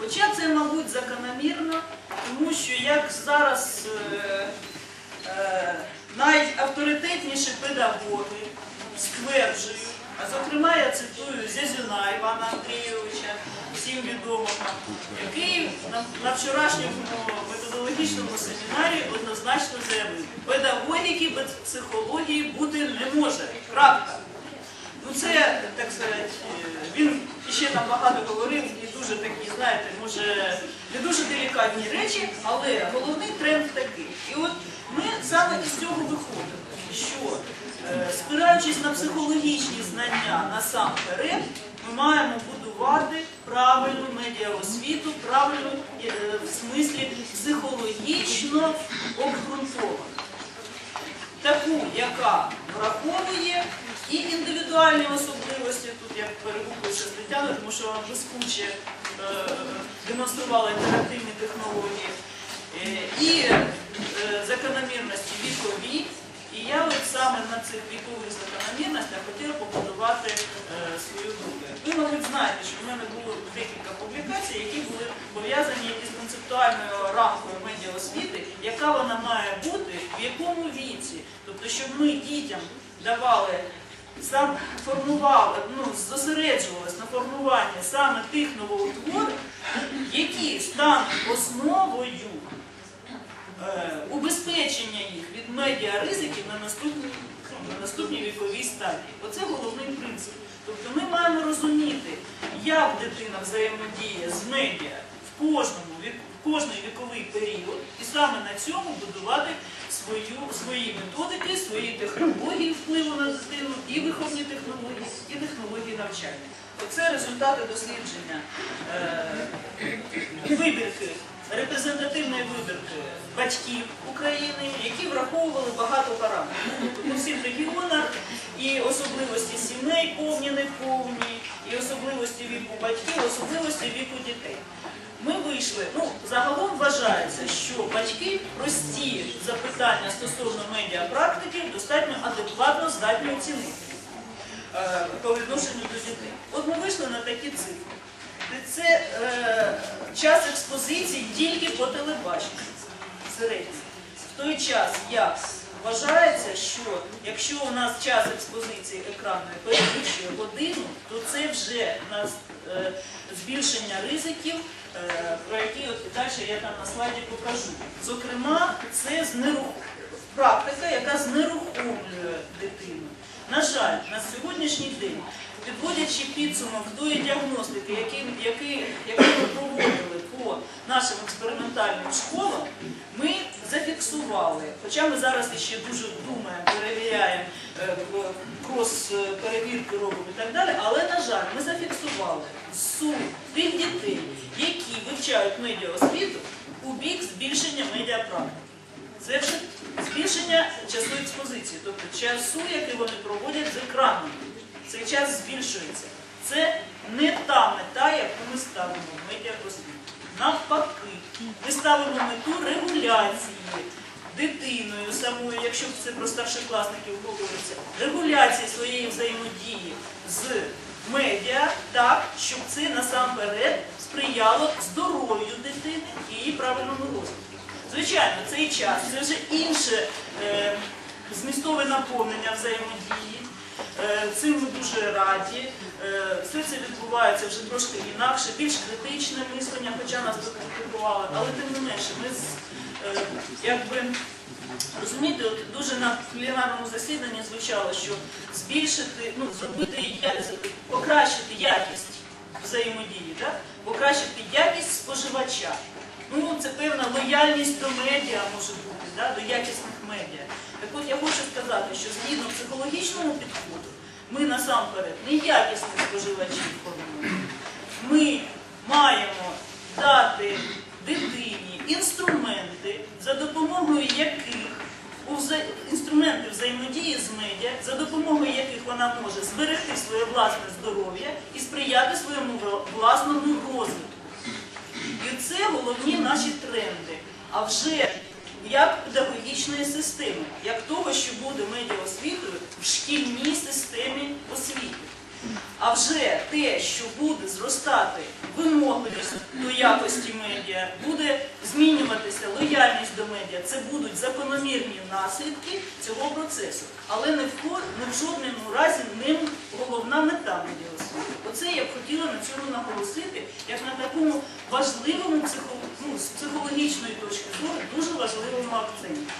Хоча це, мабуть, закономірно, тому що як зараз е, е, найавторитетніші педагоги стверджують, а зокрема я цитую Зязюна Івана Андрійовича, всім відомого, який на, вчорашньому методологічному семінарі однозначно заявив, педагогіки без психології бути не може. Крапка. Ну це, так сказати, е, ще там багато говорив і дуже такі, знаєте, може, не дуже делікатні речі, але головний тренд такий. І от ми саме із цього виходимо, що е, спираючись на психологічні знання насамперед, ми маємо будувати правильну медіаосвіту, правильну е, в смислі психологічно обґрунтовану таку, яка враховує і індивідуальні особливості. Я перегукуюся з Тетяною, тому що вона блискуче е, демонструвала інтерактивні технології, е, і е, закономірності вікові. І я от саме на цих вікових закономірностях хотіла побудувати свою групу. Ви, мабуть, знаєте, що в мене було декілька публікацій, які були пов'язані із концептуальною рамкою медіаосвіти, яка вона має бути, в якому віці. Тобто, щоб ми дітям давали, сам формували, ну, зосереджувалися на формуванні саме тих новоутворень, які стануть основою е, убезпечення їх від медіаризиків на наступній, на наступній віковій стадії. Оце головний принцип. Тобто ми маємо розуміти, як дитина взаємодіє з медіа в кожному вік, в кожний віковий період, і саме на цьому будувати свою, свої методики, свої технології впливу на дитину, технології, і технології навчання. Оце результати дослідження е, вибірки, репрезентативної вибірки батьків України, які враховували багато параметрів. По всіх регіонах і особливості сімей повні, неповні, і особливості віку батьків, особливості віку дітей. Ми вийшли, ну загалом вважається, що батьки прості запитання стосовно медіапрактики достатньо адекватно здатні оцінити по відношенню до дітей. От ми вийшли на такі цифри. Це е, час експозиції тільки по телебаченню. Середній. В той час як вважається, що якщо у нас час експозиції екранної перевищує годину, то це вже нас е, збільшення ризиків, е, про які от далі я там на слайді покажу. Зокрема, це знерух... практика, яка знерухомлює дитину. На жаль, на сьогоднішній день, підводячи підсумок тої діагностики, яку ми проводили по нашим експериментальним школам, ми зафіксували, хоча ми зараз ще дуже думаємо, перевіряємо, е, крос-перевірки робимо і так далі, але, на жаль, ми зафіксували сум тих дітей, які вивчають медіаосвіту у бік збільшення медіапрактики. Це вже збільшення часу експозиції, тобто часу, який вони проводять з екраном. Цей час збільшується. Це не та мета, яку ми ставимо в медіапросвіті. Навпаки, ми ставимо мету регуляції дитиною самою, якщо це про старшокласників говориться, регуляції своєї взаємодії з медіа так, щоб це насамперед сприяло здоров'ю дитини і її правильному розвитку. Звичайно, цей час це вже інше е, змістове наповнення взаємодії. Е, цим ми дуже раді. Е, все це відбувається вже трошки інакше, більш критичне мислення, хоча нас тут критикували, але тим не менше, ми з, е, якби. Розумієте, от дуже на пленарному засіданні звучало, що збільшити, ну, зробити покращити якість взаємодії, да? покращити якість споживача. Ну, це певна лояльність до медіа може бути, да? до якісних медіа. Так от я хочу сказати, що згідно психологічному підходу, ми насамперед не якісних споживачів формуємо. Ми маємо дати дитині інструменти, за допомогою яких інструменти взаємодії з медіа, за допомогою яких вона може зберегти своє власне здоров'я і сприяти своєму власному розвитку. І це головні наші тренди. А вже як педагогічної системи, як того, що буде медіаосвітою в шкільній системі освіти. А вже те, що буде зростати вимогливість до якості медіа, буде змінюватися лояльність до медіа, це будуть закономірні наслідки цього процесу. Але не в, не в жодному разі ним головна мета медіаосвіти. Оце я б хотіла на цьому наголосити, як на такому важливому ну, з психологічної точки зору, дуже важливому акценті.